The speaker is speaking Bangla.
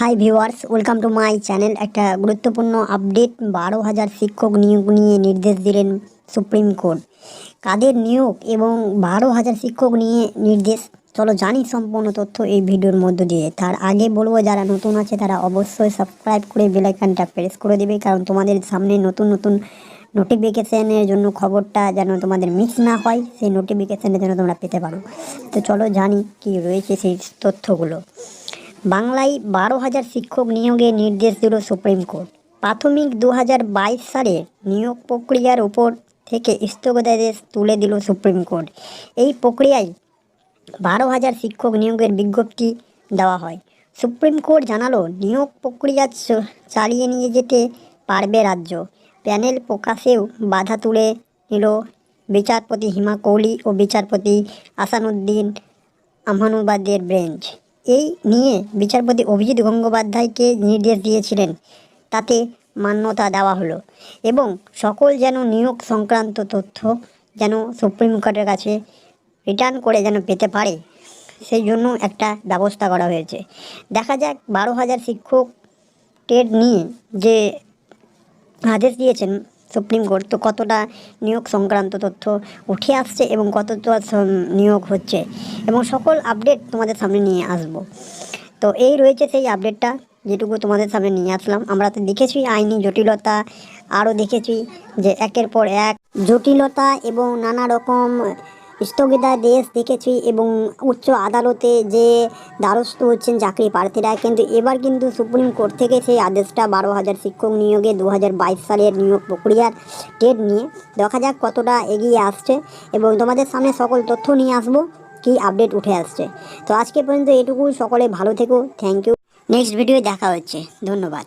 Hi viewers welcome to my channel একটা গুরুত্বপূর্ণ আপডেট বারো হাজার শিক্ষক নিয়োগ নিয়ে নির্দেশ দিলেন সুপ্রিম কোর্ট কাদের নিয়োগ এবং বারো হাজার শিক্ষক নিয়ে নির্দেশ? চলো জানি সম্পূর্ণ তথ্য এই ভিডিওর মধ্য দিয়ে। তার আগে বলব, যারা নতুন আছে, তারা অবশ্যই সাবস্ক্রাইব করে বেলাইকানটা প্রেস করে দেবে, কারণ তোমাদের সামনে নতুন নতুন নোটিফিকেশানের জন্য খবরটা যেন তোমাদের মিস না হয়, সেই নোটিফিকেশানের জন্য তোমরা পেতে পারো। তো চলো জানি কি রয়েছে সেই তথ্যগুলো। বাংলায় বারো হাজার শিক্ষক নিয়োগের নির্দেশ দিল সুপ্রিম কোর্ট। প্রাথমিক দু হাজার বাইশ সালে নিয়োগ প্রক্রিয়ার উপর থেকে স্থগিতাদেশ তুলে দিল সুপ্রিম কোর্ট। এই প্রক্রিয়ায় বারো হাজার শিক্ষক নিয়োগের বিজ্ঞপ্তি দেওয়া হয়। সুপ্রিম কোর্ট জানালো, নিয়োগ প্রক্রিয়া চালিয়ে নিয়ে যেতে পারবে রাজ্য। প্যানেল প্রকাশেও বাধা তুলে নিল বিচারপতি হিমা কোহলি ও বিচারপতি আসানুদ্দিন আমানুবাদের বেঞ্চ এই নিয়ে বিচারপতি অভিজিৎ গঙ্গোপাধ্যায়কে নির্দেশ দিয়েছিলেন। তাতে মান্যতা দেওয়া হলো এবং সকল যেন নিয়োগ সংক্রান্ত তথ্য যেন সুপ্রিম কোর্টের কাছে রিটার্ন করে যেন পেতে পারে, সেই জন্য একটা ব্যবস্থা করা হয়েছে। দেখা যাক বারো হাজার শিক্ষক টেট নিয়ে যে আদেশ দিয়েছেন সুপ্রিম কোর্ট তো কতটা নিয়োগ সংক্রান্ত তথ্য উঠে আসছে এবং কতটা নিয়োগ হচ্ছে এবং সকল আপডেট তোমাদের সামনে নিয়ে আসব। তো এই রয়েছে সেই আপডেটটা যেটুকু তোমাদের সামনে নিয়ে আসলাম। আমরা তো দেখেছি আইনি জটিলতা, আরও দেখেছি যে একের পর এক জটিলতা এবং নানা রকম স্থগিতাদেশ দেখেছি এবং উচ্চ আদালতে যে দ্বারস্থ হচ্ছেন চাকরি প্রার্থীরা, কিন্তু এবার কিন্তু সুপ্রিম কোর্ট থেকে সেই আদেশটা বারো হাজার শিক্ষক নিয়োগে দু হাজার বাইশ সালের নিয়োগ প্রক্রিয়ার টেট নিয়ে দেখা যাক কতটা এগিয়ে আসছে এবং তোমাদের সামনে সকল তথ্য নিয়ে আসব, কি আপডেট উঠে আসছে। তো আজকে পর্যন্ত এটুকু সকলে ভালো থেকো থ্যাংক ইউ নেক্সট ভিডিও দেখা হচ্ছে, ধন্যবাদ।